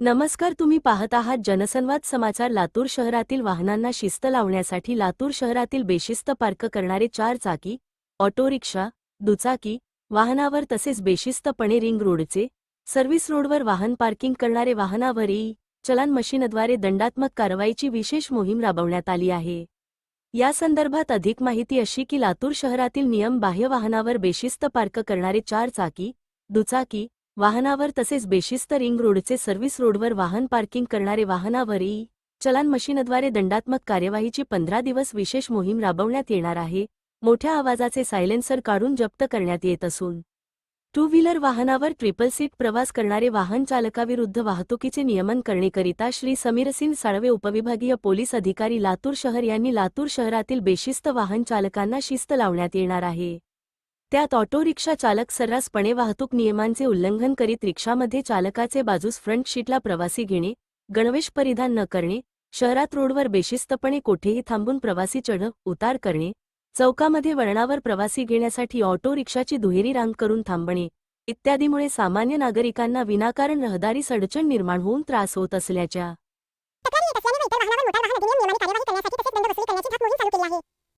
नमस्कार तुम्ही पाहत आहात जनसंवाद समाचार. लातूर शहरातील वाहनांना शिस्त लावण्यासाठी लातूर शहरातील बेशिस्त पार्क करणारे चार चाकी ऑटो रिक्षा दुचाकी वाहनावर तसेच बेशिस्तपणे रिंग रोडचे सर्व्हिस रोडवर वाहन पार्किंग करणारे वाहनावरही चलान मशीनद्वारे दंडात्मक कारवाईची विशेष मोहीम राबवण्यात आली आहे. या संदर्भात अधिक माहिती अशी की लातूर शहरातील नियम बाह्य वाहनावर बेशिस्त पार्क करणारे चार चाकी दुचाकी वाहनावर तसेच बेशिस्त रिंग रोडचे सर्व्हिस रोडवर वाहन पार्किंग करणारे वाहनावरही चलान मशीनद्वारे दंडात्मक कार्यवाहीची पंधरा दिवस विशेष मोहीम राबवण्यात येणार आहे मोठ्या आवाजाचे सायलेन्सर काढून जप्त करण्यात येत असून. टू व्हीलर वाहनावर ट्रिपल सीट प्रवास करणारे वाहन चालकाविरुद्ध वाहतुकीचे नियमन करणेकरिता श्री समीरसिंग साळवे उपविभागीय पोलीस अधिकारी लातूर शहर यांनी लातूर शहरातील बेशिस्त वाहन चालकांना शिस्त लावण्यात येणार आहे. त्यात ऑटो रिक्षा चालक सर्रासपणे वाहतूक नियमांचे उल्लंघन करीत रिक्षामध्ये चालकाचे बाजूस फ्रंट शीटला प्रवासी घेणे गणवेश परिधान न करणे शहरात रोडवर बेशिस्तपणे कोठेही थांबून प्रवासी चढ उतार करणे चौकामध्ये वळणावर प्रवासी घेण्यासाठी ऑटो रिक्षाची दुहेरी रांग करून थांबणे इत्यादीमुळे सामान्य नागरिकांना विनाकारण रहदारी अडचण निर्माण होऊन त्रास होत असल्याच्या.